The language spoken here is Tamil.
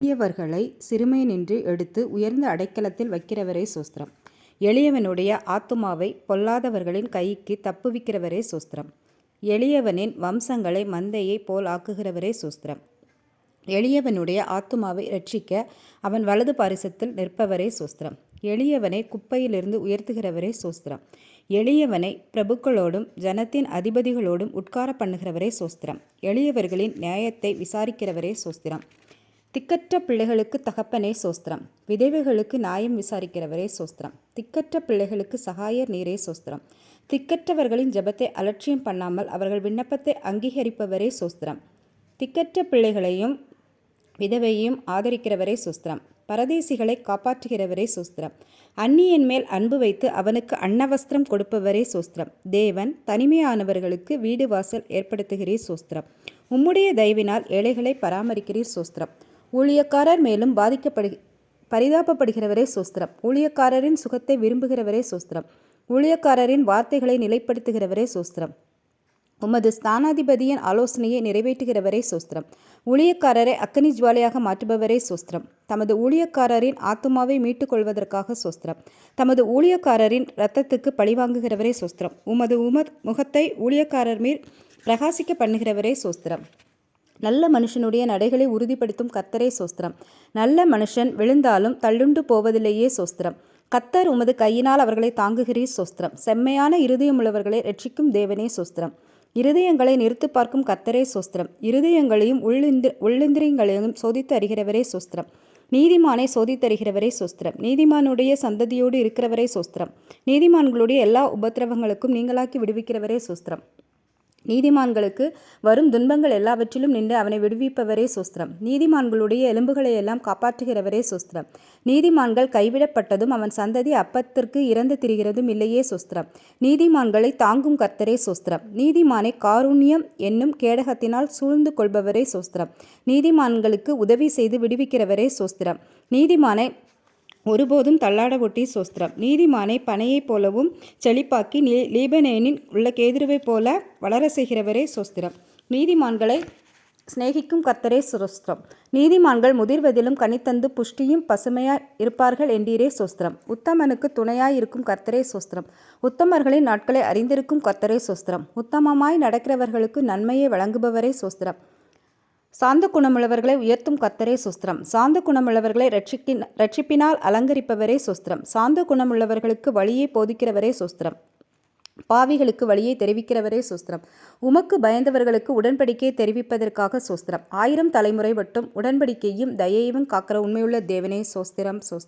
எளியவர்களை சிறுமை நின்று எடுத்து உயர்ந்த அடைக்கலத்தில் வைக்கிறவரே சோஸ்திரம். எளியவனுடைய ஆத்துமாவை பொல்லாதவர்களின் கைக்கு தப்புவிக்கிறவரே சோஸ்திரம். எளியவனின் வம்சங்களை மந்தையை போல் ஆக்குகிறவரே சோஸ்திரம். எளியவனுடைய ஆத்துமாவை ரட்சிக்க அவன் வலது பாரிசத்தில் நிற்பவரே சோஸ்திரம். எளியவனை குப்பையிலிருந்து உயர்த்துகிறவரே சோஸ்திரம். எளியவனை பிரபுக்களோடும் ஜனத்தின் அதிபதிகளோடும் உட்கார பண்ணுகிறவரே சோஸ்திரம். எளியவர்களின் நியாயத்தை விசாரிக்கிறவரே சோஸ்திரம். திக்கற்ற பிள்ளைகளுக்கு தகப்பனே சோஸ்திரம். விதவைகளுக்கு நியாயம் விசாரிக்கிறவரே சோஸ்திரம். திக்கற்ற பிள்ளைகளுக்கு சகாயர் நீரே சோஸ்திரம். திக்கற்றவர்களின் ஜபத்தை அலட்சியம் பண்ணாமல் அவர்கள் விண்ணப்பத்தை அங்கீகரிப்பவரே சோஸ்திரம். திக்கற்ற பிள்ளைகளையும் விதவையும் ஆதரிக்கிறவரே சோஸ்திரம். பரதேசிகளை காப்பாற்றுகிறவரே சோஸ்திரம். அந்நியன் மேல் அன்பு வைத்து அவனுக்கு அன்னவஸ்திரம் கொடுப்பவரே சோஸ்திரம். தேவன் தனிமையானவர்களுக்கு வீடு வாசல் ஏற்படுத்துகிறீர் சோஸ்திரம். உம்முடைய தயவினால் ஏழைகளை பராமரிக்கிறீர் சோஸ்திரம். ஊழியக்காரர் மேலும் பாதிக்கப்படு பரிதாபப்படுகிறவரே சோஸ்திரம். ஊழியக்காரரின் சுகத்தை விரும்புகிறவரே சோஸ்திரம். ஊழியக்காரரின் வார்த்தைகளை நிலைப்படுத்துகிறவரே சோஸ்திரம். உமது ஸ்தானாதிபதியின் ஆலோசனையை நிறைவேற்றுகிறவரே சோஸ்திரம். ஊழியக்காரரை அக்கனி ஜுவாலியாக மாற்றுபவரே சோஸ்திரம். தமது ஊழியக்காரரின் ஆத்துமாவை மீட்டுக் கொள்வதற்காக சோஸ்திரம். தமது ஊழியக்காரரின் இரத்தத்துக்கு பழிவாங்குகிறவரே சோஸ்திரம். உமது உம முகத்தை ஊழியக்காரர் மீர் பிரகாசிக்க பண்ணுகிறவரே சோஸ்திரம். நல்ல மனுஷனுடைய நடைகளை உறுதிப்படுத்தும் கத்தரே சோஸ்திரம். நல்ல மனுஷன் விழுந்தாலும் தள்ளுண்டு போவதிலேயே சோஸ்திரம். கத்தர் உமது கையினால் அவர்களை தாங்குகிறீர் சோஸ்திரம். செம்மையான இருதயமுள்ளவர்களை ரட்சிக்கும் தேவனே சோஸ்திரம். இருதயங்களை நிறுத்து பார்க்கும் கத்தரே சோஸ்திரம். இருதயங்களையும் உள்ளிந்திர உள்ளிந்திரியங்களையும் சோதித்து அறிகிறவரே சோஸ்திரம். நீதிமானை சோதித்தருகிறவரே சோஸ்திரம். நீதிமானுடைய சந்ததியோடு இருக்கிறவரே சோஸ்திரம். நீதிமான்களுடைய எல்லா உபத்திரவங்களுக்கும் நீங்களாக்கி விடுவிக்கிறவரே சோஸ்திரம். நீதிமான்களுக்கு வரும் துன்பங்கள் எல்லாவற்றிலும் நின்று அவனை விடுவிப்பவரே சோஸ்திரம். நீதிமான்களுடைய எலும்புகளை எல்லாம் காப்பாற்றுகிறவரே சோஸ்திரம். நீதிமான்கள் கைவிடப்பட்டதும் அவன் சந்ததி அப்பத்திற்கு இறந்து திரிகிறதும் இல்லையே சோஸ்திரம். நீதிமான்களை தாங்கும் கர்த்தரே சோஸ்திரம். நீதிமானை காருண்யம் என்னும் கேடகத்தினால் சூழ்ந்து கொள்பவரே சோஸ்திரம். நீதிமான்களுக்கு உதவி செய்து விடுவிக்கிறவரே சோஸ்திரம். நீதிமானை ஒருபோதும் தள்ளாட ஒட்டி சோஸ்திரம். நீதிமானை பனையைப் போலவும் செழிப்பாக்கி நீ லீபனேனின் உள்ள கேதுருவைப் போல வளர செய்கிறவரே சோஸ்திரம். நீதிமான்களை சிநேகிக்கும் கர்த்தரே சோஸ்திரம். நீதிமான்கள் முதிர்வதிலும் கனித்தந்து புஷ்டியும் பசுமையாய் இருப்பார்கள் என்றீரே சோஸ்திரம். உத்தமனுக்கு துணையாய் இருக்கும் கர்த்தரே சோஸ்திரம். உத்தமர்களின் நாட்களை அறிந்திருக்கும் கர்த்தரே சோஸ்திரம். உத்தமமாய் நடக்கிறவர்களுக்கு நன்மையை வழங்குபவரே சோஸ்திரம். சாந்த குணமுள்ளவர்களை உயர்த்தும் கத்தரே சுஸ்திரம். சாந்த குணமுள்ளவர்களை ரட்சிக்கின் ரட்சிப்பினால் அலங்கரிப்பவரே சுஸ்திரம். சாந்த குணமுள்ளவர்களுக்கு வழியை போதிக்கிறவரே சுஸ்திரம். பாவிகளுக்கு வழியை தெரிவிக்கிறவரே சுஸ்திரம். உமக்கு பயந்தவர்களுக்கு உடன்படிக்கையை தெரிவிப்பதற்காக சோஸ்திரம். ஆயிரம் தலைமுறை மட்டும் உடன்படிக்கையும் தயையும் காக்கிற உண்மையுள்ள தேவனே சோஸ்திரம் சோஸ்திரம்.